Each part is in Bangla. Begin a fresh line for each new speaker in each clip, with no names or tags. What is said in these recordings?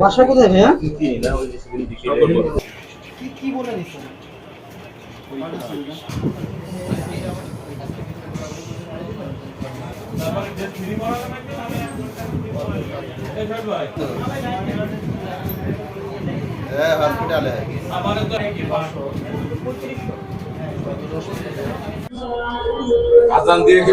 বাসা কোথায় ভাইয়া?
কি কি বলে দিচ্ছেন
আজান দিয়ে কি?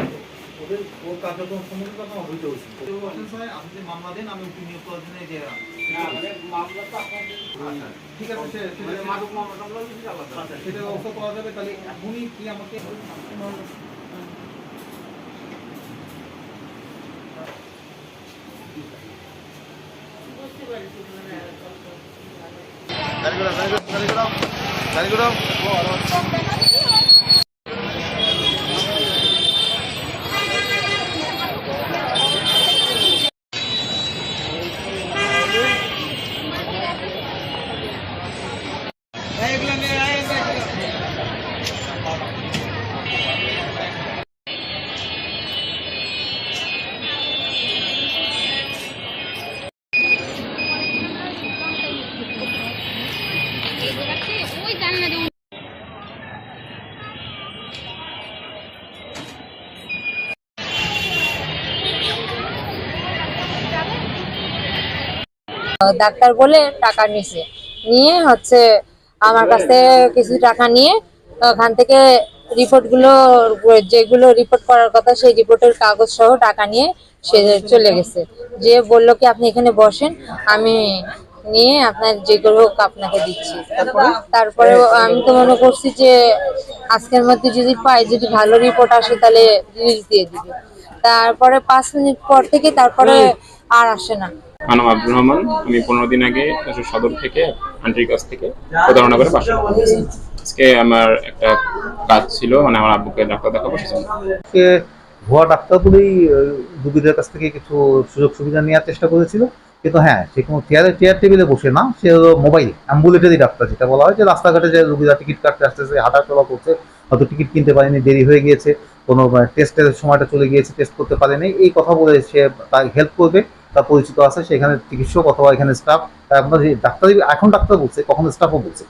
ওদের ওর কার্যক্রম সম্বন্ধে কথা হইতে হয়েছে। আপনি যে মামলা দেন আমি উকিল নিয়োগ করার জন্য যে আচ্ছা, ঠিক আছে সেটা আচ্ছা, সেটা ব্যবস্থা করা যাবে তাহলে এখনই কি আমাকে
ওই জানলা দিয়ে
ডাক্তার বলে টাকা নিছে। নিয়ে হচ্ছে আমার কাছে কিছু টাকা নিয়ে, ওখান থেকে রিপোর্টগুলো যেগুলো রিপোর্ট করার কথা সেই রিপোর্টের কাগজ সহ টাকা নিয়ে সে চলে গেছে। যে বলল কি, আপনি এখানে বসেন, আমি নিয়ে আপনার যেগুলো হোক আপনাকে দিচ্ছি। তারপরে? আমি তো মনে করছি যে আজকের মধ্যে যদি পাই যদি ভালো রিপোর্ট আসে তাহলে রিলিজ দিয়ে দিবে। তারপরে পাঁচ মিনিট পর থেকে তারপরে আর আসে না।
মানব আব্দুর রহমান। আমি পনেরো দিন আগে সদর থেকে আন্টির কাছ থেকে প্রতারণা করে বাসা আজকে আমার একটা কাজ ছিল মানে আমার আব্বুকে ডাক্তার দেখাবো সেজন্য।
ভুয়া ডাক্তার বলেই রুগীদের কাছ থেকে কিছু সুযোগ সুবিধা নেওয়ার চেষ্টা করেছিল। কিন্তু হ্যাঁ সে কোনো চেয়ারে চেয়ার টেবিলে বসে না, সে হলো মোবাইল অ্যাম্বুলেটারি ডাক্তার যেটা বলা হয়, যে রাস্তাঘাটে যে রুগীরা টিকিট কাটতে আসতেছে হাঁটা চলা করছে, হয়তো টিকিট কিনতে পারেনি, দেরি হয়ে গিয়েছে, কোনো টেস্টের সময়টা চলে গিয়েছে টেস্ট করতে পারেনি, এই কথা বলে সে তার হেল্প করবে, তার পরিচিত আছে, সেখানে চিকিৎসক অথবা এখানে স্টাফ আপনার ডাক্তার, এখন ডাক্তার বলছে, কখনো স্টাফও বলছে।